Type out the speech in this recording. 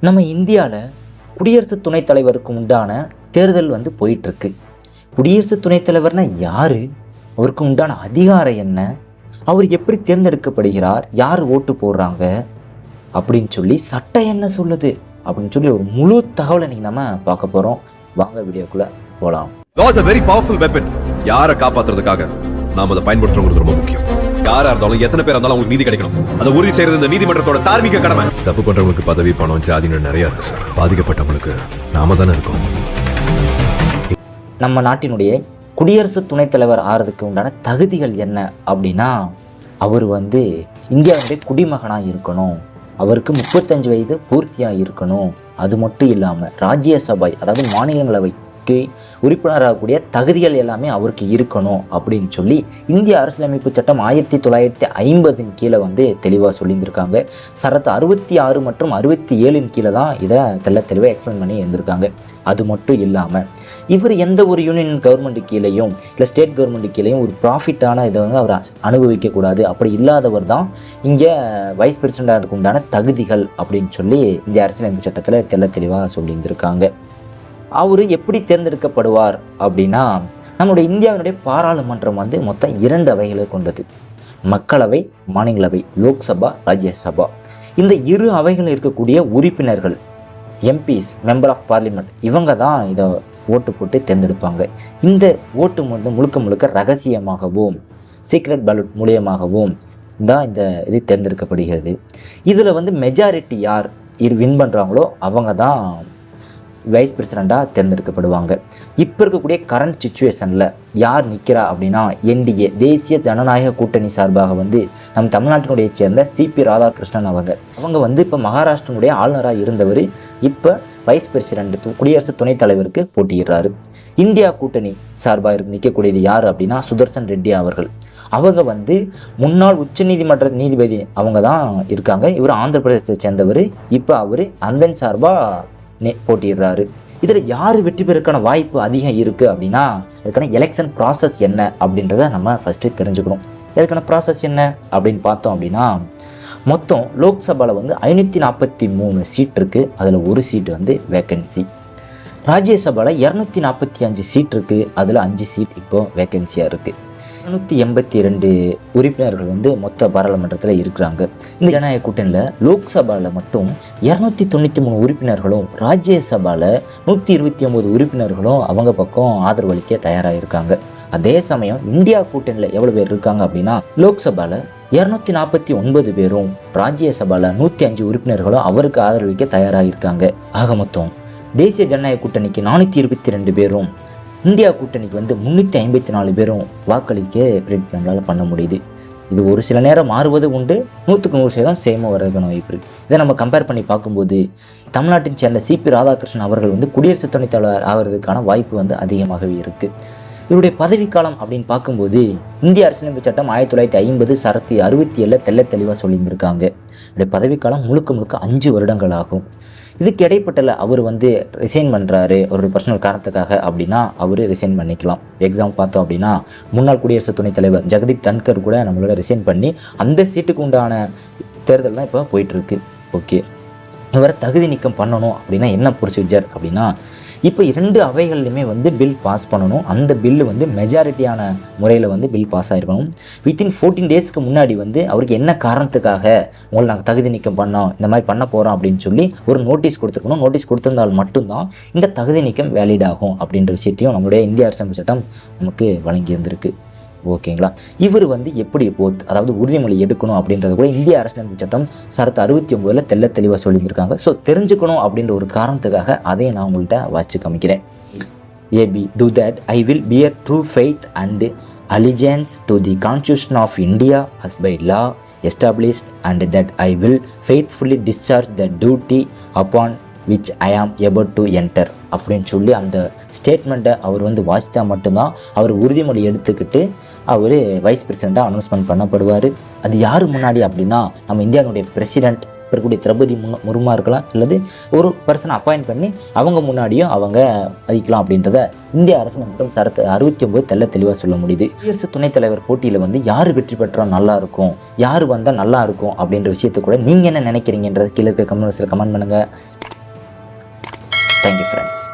நம்ம இந்தியாவில் குடியரசு துணைத் தலைவருக்கு உண்டான தேர்தல் வந்து போயிட்டுருக்கு. குடியரசு துணைத் தலைவர்னா யார்? அவருக்கு உண்டான அதிகாரம் என்ன? அவர் எப்படி தேர்ந்தெடுக்கப்படுகிறார்? யார் ஓட்டு போடுறாங்க? அப்படின்னு சொல்லி சட்டம் என்ன சொல்லுது? அப்படின்னு சொல்லி ஒரு முழு தகவலை இன்னைக்கு நம்ம பார்க்க போகிறோம் வாங்க வீடியோக்குள்ளே போகலாம் law is very very powerful யாரை காப்பாத்துறதுக்காக நாம அதை பயன்படுத்துறோங்கிறது ரொம்ப முக்கியம். யாரா இருந்தாலும் எத்தனை பேர் இருந்தாலும் அவங்களுக்கு நீதி கிடைக்கணும். அதை உறுதி செய்யறது இந்த நீதிமன்றத்தோட தார்மீக கடமை. தப்பு பண்றவங்களுக்கு பதவி பணம் ஜாதின்னு நிறைய இருக்கு சார். பாதிக்கப்பட்டவங்களுக்கு நாம தானே இருக்கோம். நம்ம நாட்டினுடைய குடியரசு துணைத் தலைவர் ஆகிறதுக்கு உண்டான தகுதிகள் என்ன அப்படின்னா அவர் வந்து இந்தியாவுடைய குடிமகனாக இருக்கணும். அவருக்கு முப்பத்தஞ்சு வயது பூர்த்தியாக இருக்கணும் அது மட்டும் இல்லாமல் ராஜ்யசபை அதாவது மாநிலங்களவைக்கு உறுப்பினராகக்கூடிய தகுதிகள் எல்லாமே அவருக்கு இருக்கணும் அப்படின்னு சொல்லி இந்திய அரசியலமைப்பு சட்டம் ஆயிரத்தி தொள்ளாயிரத்தி ஐம்பதின் கீழே வந்து தெளிவாக சொல்லியிருந்திருக்காங்க. சரத்து அறுபத்தி ஆறு மற்றும் அறுபத்தி ஏழின் கீழே தான் இதை தெல்ல தெளிவாக எக்ஸ்பிளைன் பண்ணி இருந்திருக்காங்க. அது மட்டும் இல்லாமல் இவர் எந்த ஒரு யூனியன் கவர்மெண்ட் கீழேயும் இல்லை ஸ்டேட் கவர்மெண்ட் கீழேயும் ஒரு ப்ராஃபிட்டான இதை வந்து அவர் அனுபவிக்கக்கூடாது அப்படி இல்லாதவர் தான் இங்கே வைஸ் பிரசிடண்டாக உண்டான தகுதிகள் அப்படின்னு சொல்லி இந்திய அரசியலமைப்பு சட்டத்தில் தெல்ல தெளிவாக சொல்லியிருந்திருக்காங்க. அவர் எப்படி தேர்ந்தெடுக்கப்படுவார் அப்படின்னா நம்முடைய இந்தியாவினுடைய பாராளுமன்றம் வந்து மொத்தம் இரண்டு அவைகளை கொண்டது. மக்களவை மாநிலவை லோக்சபா ராஜ்யசபா. இந்த இரு அவைகளில் இருக்கக்கூடிய உறுப்பினர்கள் எம்பிஸ் மெம்பர் ஆஃப் பார்லிமெண்ட் இவங்க தான் இதை ஓட்டு போட்டு தேர்ந்தெடுப்பாங்க. இந்த ஓட்டு வந்து முழுக்க முழுக்க ரகசியமாகவும் சீக்ரெட் பேலட் மூலியமாகவும் தான் இந்த இது தேர்ந்தெடுக்கப்படுகிறது. இதில் வந்து மெஜாரிட்டி யார் இது வின் பண்ணுறாங்களோ அவங்க தான் வைஸ் பிரசிடெண்ட்டாக தேர்ந்தெடுக்கப்படுவாங்க. இப்போ இருக்கக்கூடிய கரண்ட் சுச்சுவேஷனில் யார் நிற்கிறா அப்படின்னா என்டிஏ தேசிய ஜனநாயக கூட்டணி சார்பாக வந்து நம் தமிழ்நாட்டினுடைய சேர்ந்த சிபி ராதாகிருஷ்ணன் அவங்க. அவங்க வந்து இப்போ மகாராஷ்டிரனுடைய ஆளுநராக இருந்தவர். இப்போ வைஸ் பிரசிடெண்ட் குடியரசு துணைத் தலைவருக்கு போட்டியிடுறாரு. இந்தியா கூட்டணி சார்பாக இருக்கு நிற்கக்கூடியது யார் அப்படின்னா சுதர்சன் ரெட்டி அவர்கள். அவங்க வந்து முன்னாள் உச்சநீதிமன்ற நீதிபதி அவங்க தான் இருக்காங்க. இவர் ஆந்திர பிரதேசத்தை சேர்ந்தவர். இப்போ அவர் அந்தன் சார்பாக போட்டிடுறாரு இதில் யார் வெற்றி பெறக்கான வாய்ப்பு அதிகம் இருக்குது அப்படின்னா அதுக்கான எலெக்ஷன் ப்ராசஸ் என்ன அப்படின்றத நம்ம ஃபஸ்ட்டு தெரிஞ்சுக்கணும். இதுக்கான ப்ராசஸ் என்ன அப்படின்னு பார்த்தோம் அப்படின்னா மொத்தம் லோக்சபாவில் வந்து ஐநூற்றி நாற்பத்தி மூணு சீட் இருக்குது அதில் ஒரு சீட் வந்து வேக்கன்சி ராஜ்யசபாவில் இரநூத்தி நாற்பத்தி அஞ்சு சீட் இருக்குது அதில் அஞ்சு சீட் இப்போது வேக்கன்சியாக இருக்குது இரநூத்தி எண்பத்தி ரெண்டு உறுப்பினர்கள் வந்து மொத்த பாராளுமன்றத்தில் இருக்கிறாங்க. இந்த ஜனநாயக கூட்டணியில் லோக்சபாவில் மட்டும் இரநூத்தி தொண்ணூற்றி மூணு உறுப்பினர்களும் ராஜ்யசபாவில் நூற்றி இருபத்தி ஒம்பது உறுப்பினர்களும் அவங்க பக்கம் ஆதரவளிக்க தயாராக இருக்காங்க அதே சமயம் இந்தியா கூட்டணியில் எவ்வளோ பேர் இருக்காங்க அப்படின்னா லோக்சபாவில் இரநூத்தி நாற்பத்தி ஒன்பது பேரும் ராஜ்யசபாவில் நூற்றி அஞ்சு உறுப்பினர்களும் அவருக்கு ஆதரவளிக்க தயாராக இருக்காங்க ஆக மொத்தம் தேசிய ஜனநாயக கூட்டணிக்கு நானூற்றி இருபத்தி ரெண்டு பேரும் இந்தியா கூட்டணிக்கு வந்து முந்நூற்றி ஐம்பத்தி நாலு பேரும் வாக்களிக்க பிரிண்ட் நம்மளால் பண்ண முடியுது. இது ஒரு சில நேரம் மாறுவது உண்டு. நூற்றுக்கு நூறு சதவீதம் சேமாக வர்றதுக்கான வாய்ப்பு இருக்குது இதை நம்ம கம்பேர் பண்ணி பார்க்கும்போது தமிழ்நாட்டின் சேர்ந்த சிபி ராதாகிருஷ்ணன் அவர்கள் வந்து குடியரசு துணைத் தலைவர் ஆகிறதுக்கான வாய்ப்பு வந்து அதிகமாகவே இருக்குது இவருடைய பதவிக்காலம் அப்படின்னு பார்க்கும்போது இந்திய அரசியலமைப்பு சட்டம் ஆயிரத்தி தொள்ளாயிரத்தி ஐம்பது சரத்து அறுபத்தி ஏழில் தெல்ல தெளிவாக சொல்லியிருக்காங்க இவருடைய பதவிக்காலம் முழுக்க முழுக்க அஞ்சு வருடங்கள் ஆகும். இதுக்கு இடைப்பட்டல அவர் வந்து ரிசைன் பண்ணுறாரு அவருடைய பர்சனல் காரணத்துக்காக அப்படின்னா அவர் ரிசைன் பண்ணிக்கலாம். எக்ஸாம் பார்த்தோம் அப்படின்னா முன்னாள் குடியரசு துணைத் தலைவர் ஜெகதீப் தன்கர் கூட நம்மளோட ரிசைன் பண்ணி அந்த சீட்டுக்கு உண்டான தேர்தல் தான் இப்போ போயிட்டுருக்கு ஓகே இவரை தகுதி நீக்கம் பண்ணணும் அப்படின்னா என்ன ப்ரொசீஜர் அப்படின்னா இப்போ இரண்டு அவைகள்லையுமே வந்து பில் பாஸ் பண்ணணும். அந்த பில்லு வந்து மெஜாரிட்டியான முறையில் வந்து பில் பாஸ் ஆகிருக்கணும் வித்தின் ஃபோர்டீன் டேஸ்க்கு முன்னாடி வந்து அவருக்கு என்ன காரணத்துக்காக உங்களை நாங்கள் தகுதி நீக்கம் பண்ணோம் இந்த மாதிரி பண்ண போகிறோம் அப்படின்னு சொல்லி ஒரு நோட்டீஸ் கொடுத்துருக்கணும். நோட்டீஸ் கொடுத்துருந்தால் மட்டும்தான் இந்த தகுதி நீக்கம் வேலிட் ஆகும் அப்படின்ற விஷயத்தையும் நம்மளுடைய இந்திய அரசமைப்பு சட்டம் நமக்கு வழங்கியிருந்திருக்கு ஓகேங்களா? இவர் வந்து எப்படி போத் அதாவது உறுதிமொழி எடுக்கணும் அப்படின்றது கூட இந்திய அரசியலமைப்பு சட்டம் சரத்து அறுபத்தி ஒம்போதில் தெள்ள தெளிவாக சொல்லியிருந்திருக்காங்க. ஸோ தெரிஞ்சுக்கணும் அப்படின்ற ஒரு காரணத்துக்காக அதையும் நான் உங்கள்கிட்ட வச்சு காமிக்கிறேன். A B do that I will be a true faith and allegiance to the Constitution of India as by law established and that I will faithfully discharge the duty upon which I am able to enter அப்படின்னு சொல்லி அந்த ஸ்டேட்மெண்ட்டை அவர் வந்து வாசித்தா மட்டும்தான் அவர் உறுதிமொழி எடுத்துக்கிட்டு அவர் wise பிரசிடெண்ட்டாக announcement பண்ணப்படுவார். அது யார் முன்னாடி அப்படின்னா நம்ம இந்தியாவுடைய பிரசிடெண்ட் இருக்கக்கூடிய திரௌபதி முன்னு முர்மா இருக்கலாம் அல்லது ஒரு பர்சனை அப்பாயிண்ட் பண்ணி அவங்க முன்னாடியும் அவங்க வைக்கலாம் அப்படின்றத இந்திய அரசு மட்டும் சரத்து அறுபத்தி ஒன்பது தெல்ல தெளிவாக சொல்ல முடியுது. குடியரசு துணைத் தலைவர் போட்டியில் வந்து யார் வெற்றி பெற்றால் நல்லா இருக்கும் யார் வந்தால் நல்லா இருக்கும் அப்படின்ற விஷயத்தை கூட நீங்கள் என்ன நினைக்கிறீங்கன்றத கீழே இருக்க கமெண்ட்ஸில் கமெண்ட் பண்ணுங்கள் தேங்க்யூ ஃப்ரெண்ட்ஸ்